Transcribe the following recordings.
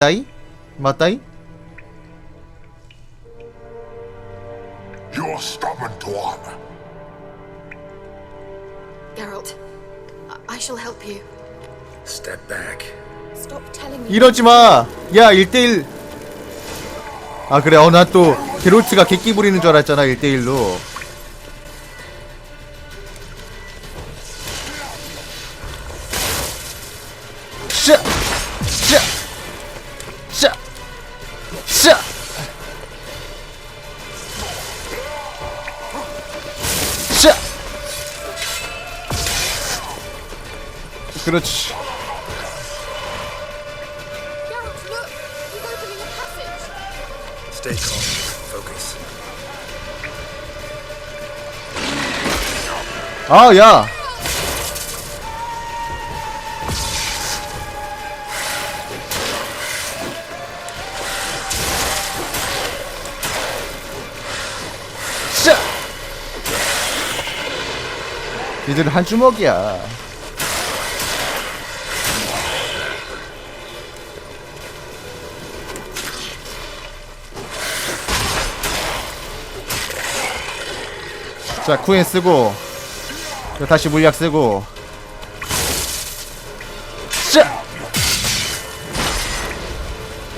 맞다이? 맞다이? You're stubborn, Tuan. Geralt, I, I shall help you. Step back. Stop telling me. 이러지 마. 야, 1대1. 아, 그래. 어, 나 또 게롤트가 객기 부리는 줄 알았잖아. 1대1로. Stay calm. Focus. 아, 야. 샤! 니들 한 주먹이야. 자, 쿠엔 쓰고 자, 다시 물약 쓰고 샤!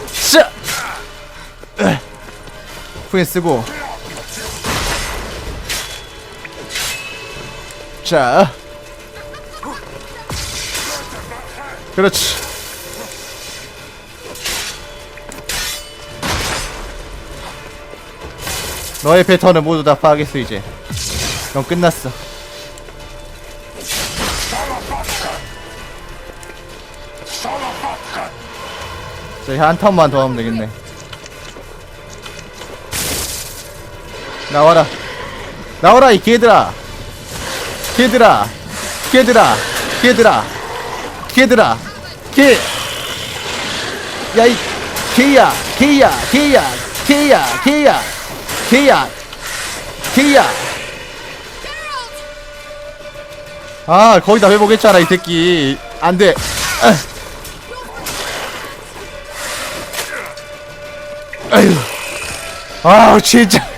샤! 으. 쿠엔 쓰고 자 그렇지 너의 패턴을 모두 다 파악했어 이제 넌 끝났어 자, 한 턴만 더 하면 되겠네. 나와라. 나와라, 이 개들아. 개들아. 개들아. 개들아. 개들아. 개. 야, 이 개야. 개야. 개야. 개야. 개야. 개야. 개야. 아, 거의 다 회복했잖아, 이 새끼. 안 돼. 아. 아유. 아, 진짜.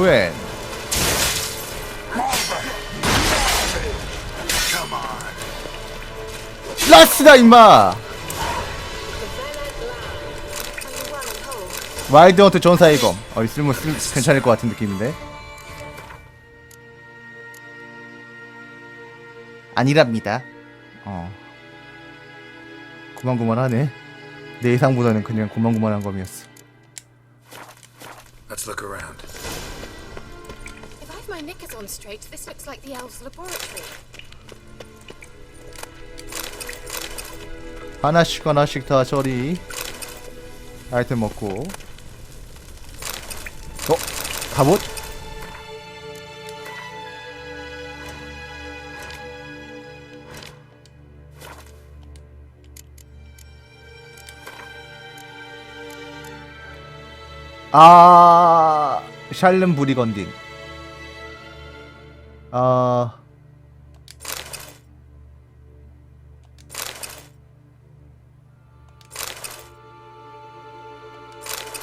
후엔. 라스다 임마. 와일드 헌트 전사의 검. 어 있으면 쓸, 괜찮을 것 같은 느낌인데. 아니랍니다. 어. 고만고만하네. 내 예상보다는 그냥 고만고만한 검이었어. Let's look around. My knickers on straight, this looks like the elves' laboratory. 하나씩 하나씩 다 처리. 아이템 먹고. 어? 갑옷? 아, 샬름 브리건딘. 아,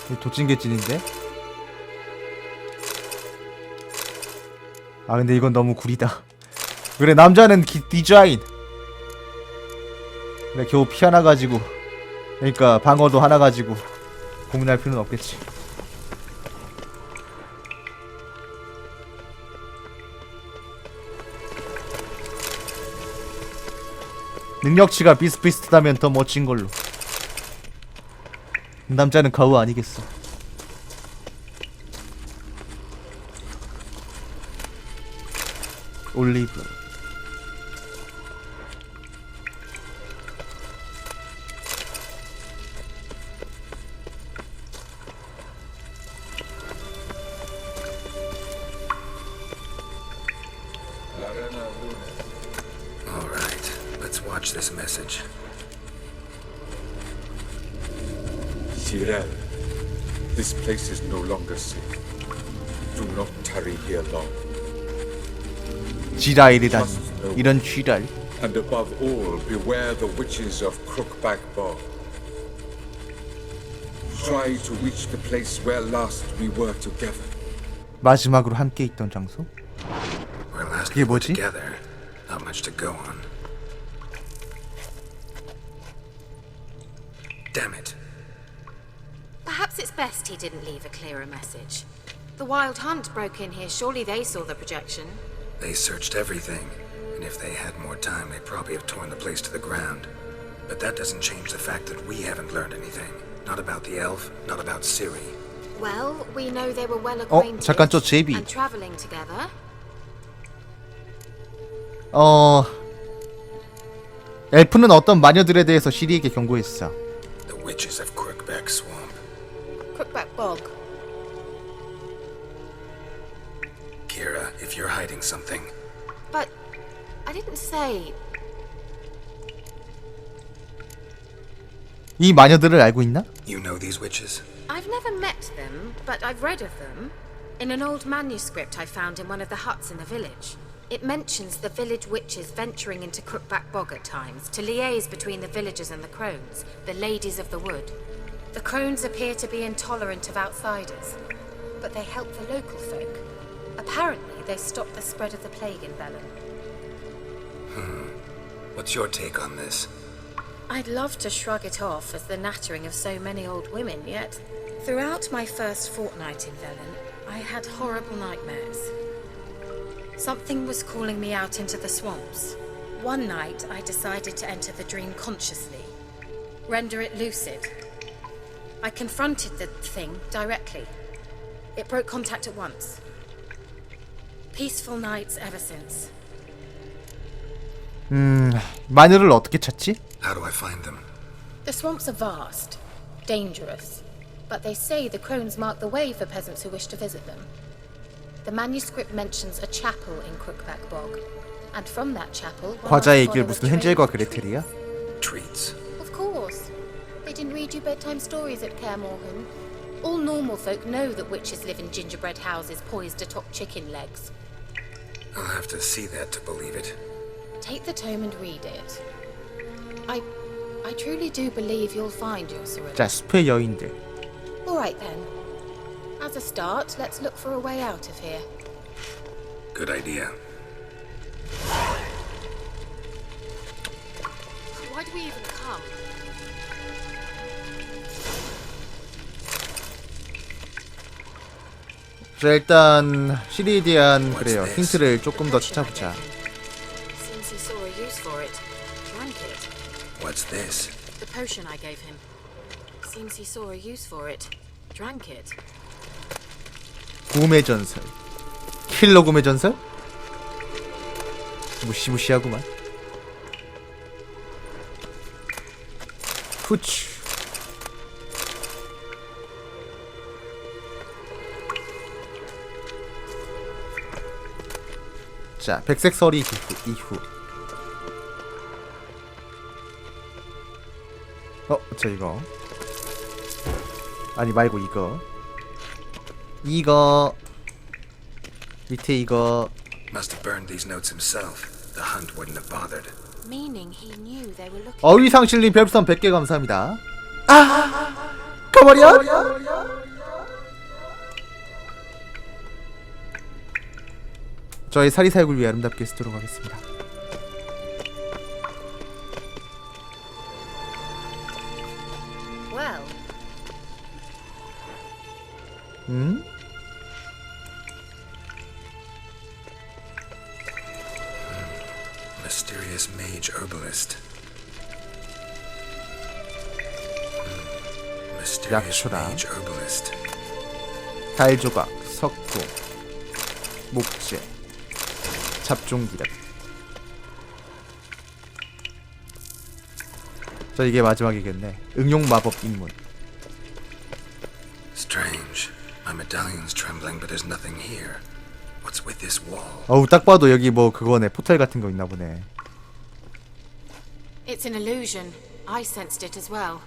이 도찐개찐인데? 아 근데 이건 너무 구리다. 그래 남자는 기, 디자인. 그래 겨우 피 하나 가지고 그러니까 방어도 하나 가지고 고민할 필요는 없겠지 능력치가 비슷비슷하면 더 멋진 걸로. 남자는 가우 아니겠어. 올리브. place is no longer safe. Do not tarry here long. 지라일이라니 이런 쥐랄 And above all, beware the witches of Crookback Bog. Try to reach the place where last we were together. 마지막으로 함께 있던 장소 We're last 그게 we were 뭐지? together. Not much to go on. Perhaps it's best he didn't leave a clearer message. The Wild Hunt broke in here. Surely they saw the projection. They searched everything, and if they had more time, they'd probably have torn the place to the ground. But that doesn't change the fact that we haven't learned anything. Not about the elf, not about Siri. Well, we know they were well acquainted. 잠깐, 저 제비. And traveling together. 어 엘프는 어떤 마녀들에 대해서 시리에게 경고했어 The witches of Crookback Swamp. Crookback Bog. Kira, if you're hiding something, But I didn't say. 이 마녀들을 알고 있나? you know these witches? I've never met them, but I've read of them. In an old manuscript I found in one of the huts in the village. It mentions the village witches venturing into Crookback Bog at times to liaise between the villagers and the crones, the ladies of the wood. The crones appear to be intolerant of outsiders, but they help the local folk. Apparently, they stop the spread of the plague in Bellin. Hmm. What's your take on this? I'd love to shrug it off as the nattering of so many old women, yet throughout my first fortnight in Velen, I had horrible nightmares. Something was calling me out into the swamps. One night, I decided to enter the dream consciously, render it lucid. I confronted the thing directly. It broke contact at once. Peaceful nights ever since. 마녀를 어떻게 찾지? How do I find them? The swamps are vast, dangerous, but they say the crones mark the way for peasants who wish to visit them. The manuscript mentions a chapel in Crookback Bog, and from that chapel, one 과자의 must 길 follow a 무슨 trail 헨젤과 of 그레텔이야? Treats. Of course. They didn't read you bedtime stories at Kaer Morhen. All normal folk know that witches live in gingerbread houses poised atop chicken legs. I'll have to see that to believe it. Take the tome and read it. I, I truly do believe you'll find your Cyrilla. 자 숲의 여인들 All right then. As a start, let's look for a way out of here. Good idea. Why do we even come? 자 일단 시리에 대한 그래요 힌트를 조금 더 찾아보자 Seems he saw a use for it. Drank it. What's this? The potion I gave him. Seems he saw a use for it. Drank it. 구음의 전설 킬러 구음의 전설? 무시무시하구만 후추 자 백색 서리 이후, 이후. 어, 저 이거 아니 말고 이거 이거 밑에 이거 Must have burned these notes himself. The hunt wouldn't have bothered. Meaning he knew they were looking. 어휘상실님 별풍선 100개 감사합니다 아 가버려 저의 사리사욕을 위해 아름답게 쓰도록 하겠습니다 음? Mysterious mage herbalist. Hmm. Mysterious 약초라. mage herbalist. 달조각 석궁 목재 잡종기력 자 이게 마지막이겠네 응용 마법 입문 Strange. My medallion's trembling, but there's nothing here. What's with this wall? 어우 딱 봐도 여기 뭐 그거네 포털 같은 거 있나 보네 It's an illusion. I sensed it as well.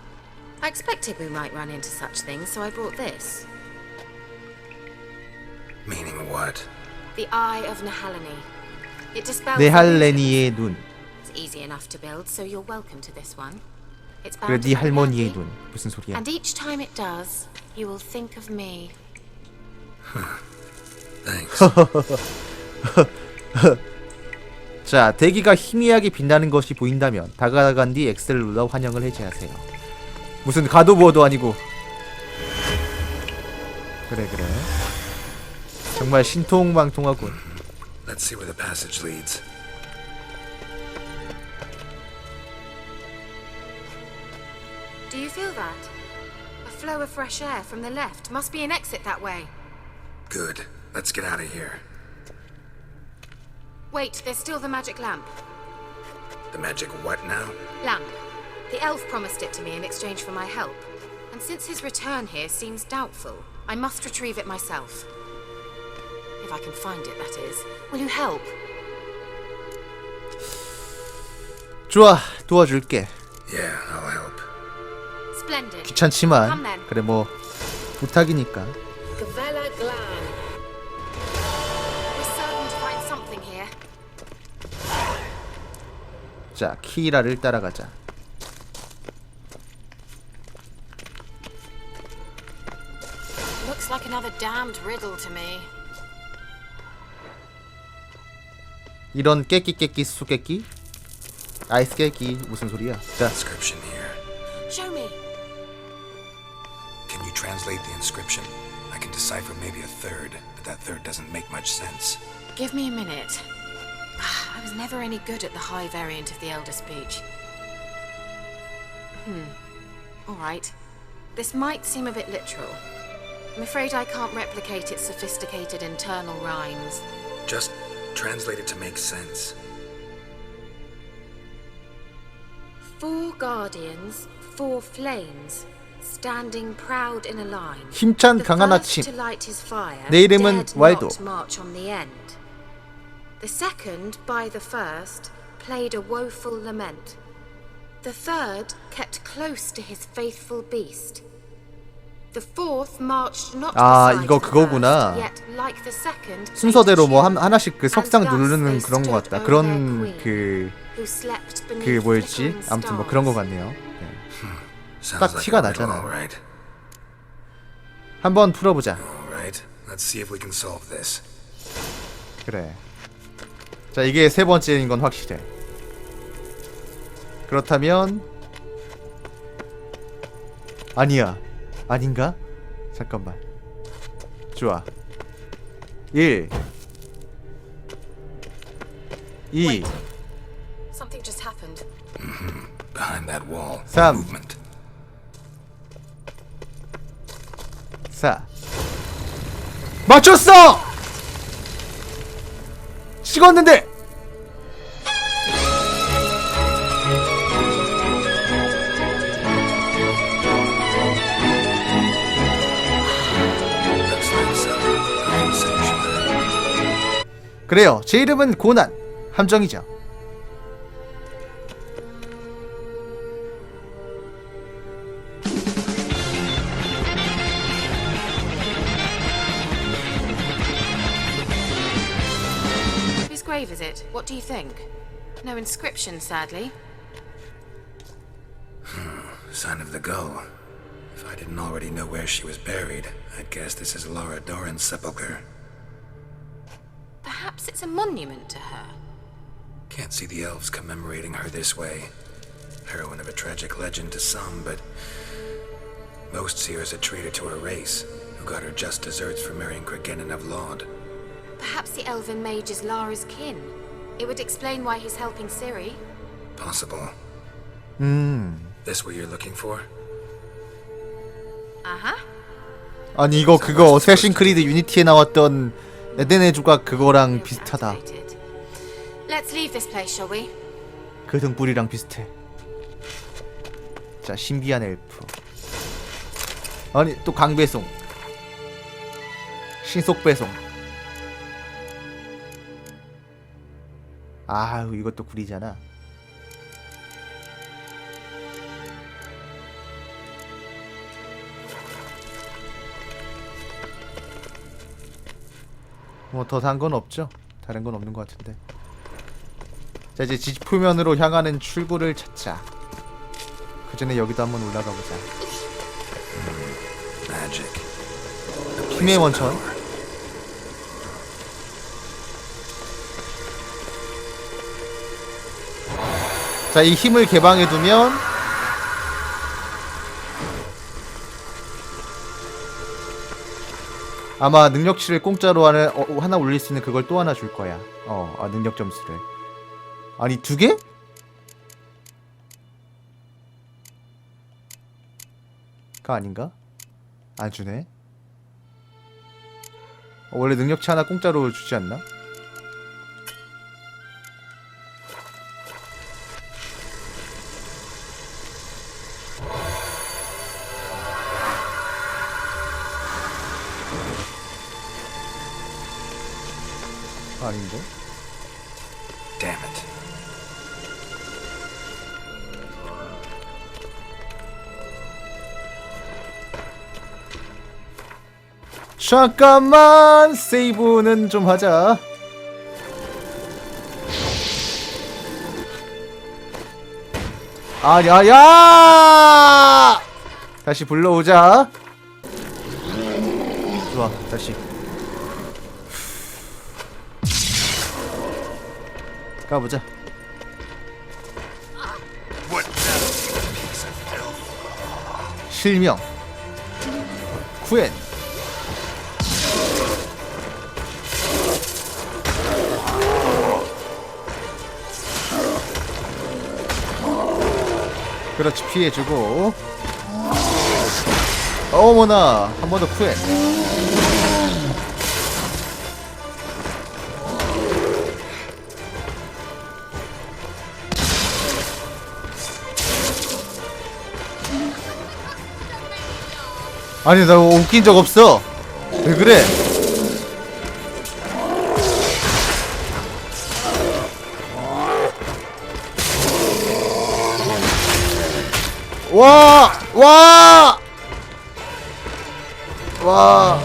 I expected we might run into such things, so I brought this. Meaning what? The Eye of Nehaleni. 네할레니의 눈 illusions. It's easy enough to build, so you're welcome to this one. It's 그래 네 할머니의. 눈 무슨 소리야 And each time it does, you will think of me. Thanks. 자 대기가 희미하게 빛나는 것이 보인다면 다가간 뒤 X를 눌러 환영을 해제하세요 무슨 가도부어도 아니고 그래 그래 정말 신통방통하군 Let's see where the passage leads. Do you feel that? A flow of fresh air from the left. Must be an exit that way. Good. Let's get out of here. Wait, there's still the magic lamp. The magic what now? Lamp. The elf promised it to me in exchange for my help. And since his return here seems doubtful, I must retrieve it myself. If I can find it, that is. Will you help? 좋아 도와줄게 Yeah, I'll help. Splendid. 귀찮지만 그래 뭐 부탁이니까 Gavella Glan. We're certain to find something here. 자 키라를 따라가자 Looks like another damned riddle to me. 이런 깨끼 깨끼 수깨끼 아이스 깨끼 무슨 소리야 자 Inscription here. Show me. Can you translate the inscription? I can decipher maybe a third, but that third doesn't make much sense. Give me a minute. I was never any good at the high variant of the Elder speech. Hmm. All right. This might seem a bit literal. I'm afraid I can't replicate its sophisticated internal rhymes. Just translate it to make sense. Four guardians, four flames, standing proud in a line. 힘찬 The 강한 first 아침 to light his fire 내 이름은 dared 왈도. not march on the end. The second, by the first, played a woeful lament. The third kept close to his faithful beast. 아, beside 이거 the 그거구나. 순서대로 뭐 한. 하나씩 그 석상 누르는 그런 것 같다 그런 그 그 뭐였지 아무튼 뭐 그런 거 stars. 같네요 네. 딱 티가 나잖아. 한번 풀어보자. 그래 자 이게 세 번째인 건 확실해 그렇다면 아니야 아닌가? 잠깐만 좋아 1 2 Wait. Something just happened. Behind that wall. Sam. Movement. 4 맞췄어! 찍었는데 그래요 제 이름은 고난 함정이죠 Whose grave is it? What do you think? No inscription, sadly. Sign of the gull. If I didn't already know where she was buried, I'd guess this is Laura Doran's sepulcher. Perhaps it's a monument to her. Can't see the elves commemorating her this way. Heroine of a tragic legend to some, but most see her as a traitor to her race, who got her just deserts for marrying Cregennan of Laud. Perhaps the elven mage is Lara's kin. It would explain why he's helping Ciri. Possible. 음 This what you're looking for? Uh-huh. 아니 이거 그거 어쌔신 크리드 유니티에 나왔던 에덴의 조각 그거랑 비슷하다 Activated. Let's leave this place, shall we? 그 등불이랑 비슷해. 자, 신비한 엘프. 아니, 또 강배송. 신속 배송. 아유, 이것도 구리잖아. 뭐 더 산 건 없죠? 다른 건 없는 것 같은데. 자 이제 지표면으로 향하는 출구를 찾자. 그 전에 여기도 한번 올라가 보자. Magic. 힘의 원천. 자, 이 힘을 개방해 두면 아마 능력치를 공짜로 하나, 어, 하나 올릴 수 있는 그걸 또 하나 줄 거야. 어, 아, 능력 점수를. 아니, 두 개? 가 아닌가? 안 주네. 어, 원래 능력치 하나 공짜로 주지 않나? 아닌데? Damn it. 잠깐만 세이브는 좀 하자. 아야야! 다시 불러오자. 좋아, 다시. 가보자. 실명. 쿠엔. 그렇지 피해주고 어머나 한 번 더 쿠엔 아니 나 웃긴 적 없어 왜 그래 와! 와! 와!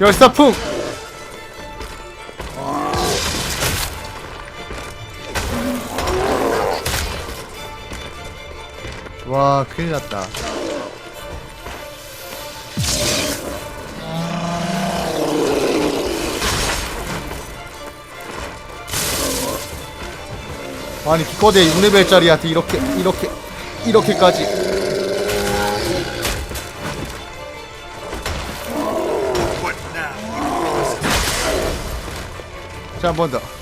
열사풍! 와, 큰일 났다. 아니 기껏해 6레벨짜리한테 이렇게 이렇게 이렇게까지 자 한 번 더.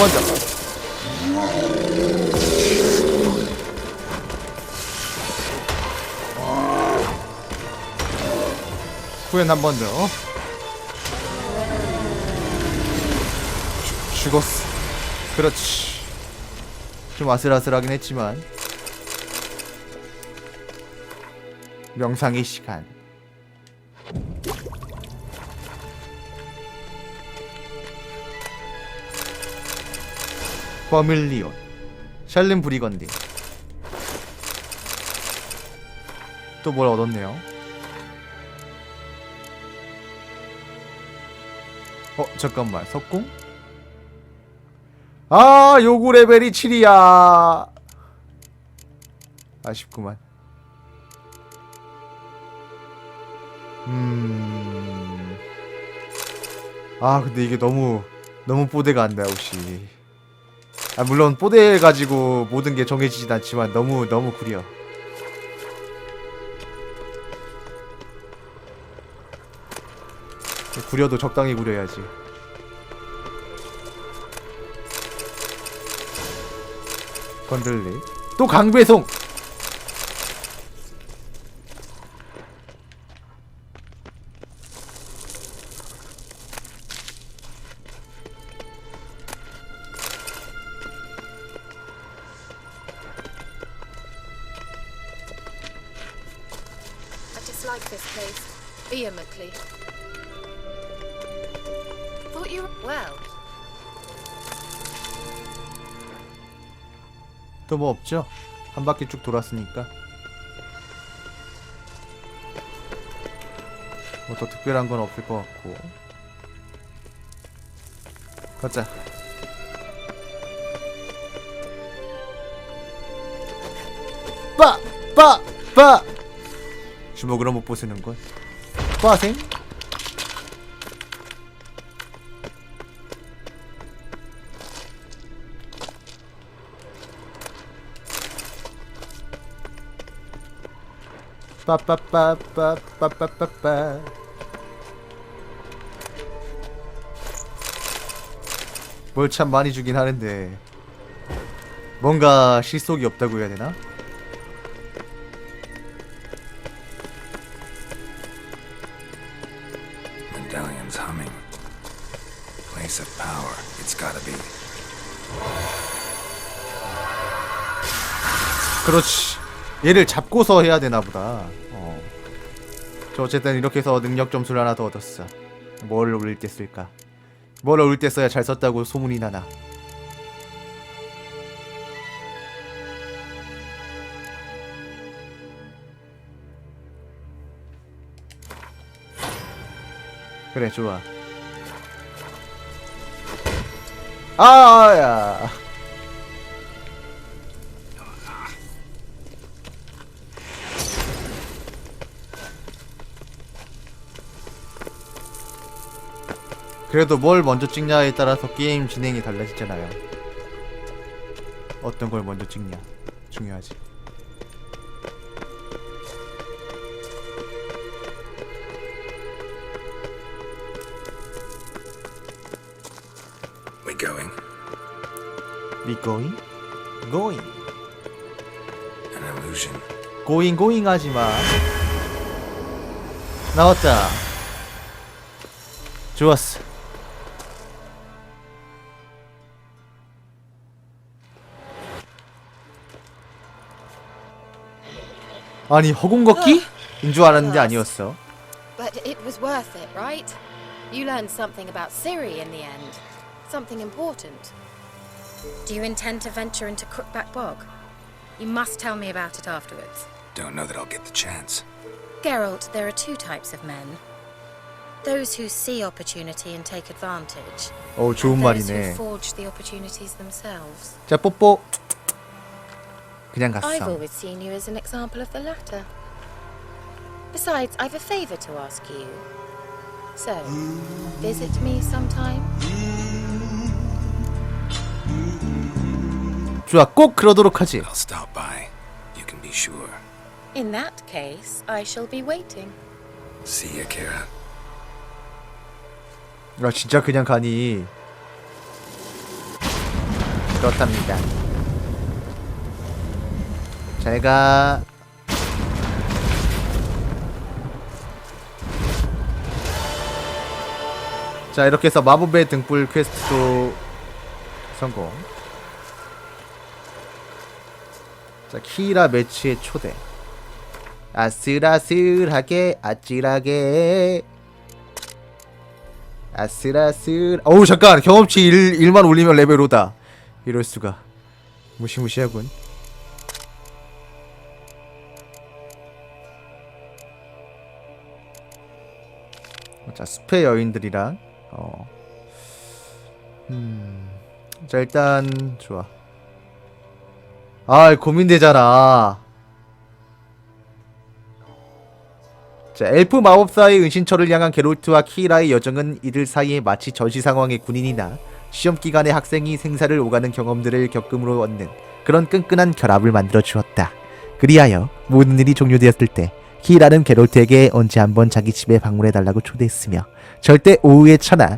번 더. 후엔 한 번 더. 죽- 죽었어. 그렇지. 좀 아슬아슬하긴 했지만. 명상의 시간. 버밀리온. 샬름 브리건디. 또 뭘 얻었네요. 어 잠깐만 석궁? 아 요구 레벨이 7이야 아쉽구만 음... 아 근데 이게 너무 너무 뽀대가 안다 혹시 아, 물론 뽀대 가지고 모든 게 정해지진 않지만 너무 너무 구려. 구려도 적당히 구려야지. 건들리. 또 강배송. Dislike this place vehemently. Thought you were well. 또 뭐 없죠? 한 바퀴 쭉 돌았으니까 뭐 더 특별한 건 없을 것 같고 가자 빠! 빠! 빠! 주먹으로 못 부수는 걸 빠생? 빠빠빠빠빠빠빠빠 뭘 참 많이 주긴 하는데 뭔가 실속이 없다고 해야 되나? 그렇지. 얘를 잡고서 해야 되나 보다. 어. 저 어쨌든 이렇게 해서 능력 점수를 하나 더 얻었어. 뭘 올릴 때 쓸까? 뭘 올릴 때 써야 잘 썼다고 소문이 나나? 그래 좋아. 아야 그래도 뭘 먼저 찍냐에 따라서 게임 진행이 달라지잖아요. 어떤 걸 먼저 찍냐 중요하지. We going? We going? Going. An illusion. Going going 하지 마. 나왔다. 좋았어. 아니 허공 걷기? 인 줄 알았는데 아니었어. But it was worth it, right? You learned something about Siri in the end. Something important. Do you intend to venture into Crookback Bog? You must tell me about it afterwards. Don't know that I'll get the chance. Geralt, there are two types of men. Those who see opportunity and take advantage. 어 좋은 and those who 말이네. forge the opportunities themselves. 자 뽀뽀. 그냥 I've 갔어. always seen you as an example of the latter. Besides, I've a favor to ask you. So, visit me sometime? 좋아 꼭 그러도록 하지. I'll stop by. You can be sure. In that case, I shall be waiting. See ya, Kara. 아 진짜 그냥 가니 그렇답니다 잘가. 자 이렇게 해서 마법의 등불 퀘스트도 성공. 자 키라 매치의 초대. 아슬아슬하게 아찔하게. 아슬아슬. 어우 잠깐! 경험치 1, 1만 올리면 레벨 5다. 이럴수가. 무시무시하군 자 숲의 여인들이랑 어. 음. 자 일단 좋아 아 고민되잖아 자, 엘프 마법사의 은신처를 향한 게롤트와 키라의 여정은 이들 사이에 마치 전시 상황의 군인이나 시험 기간에 학생이 생사를 오가는 경험들을 겪음으로 얻는 그런 끈끈한 결합을 만들어 주었다. 그리하여 모든 일이 종료되었을 때 키라는 게롤트에게 언제 한번 자기 집에 방문해 달라고 초대했으며 절대 오후의 천하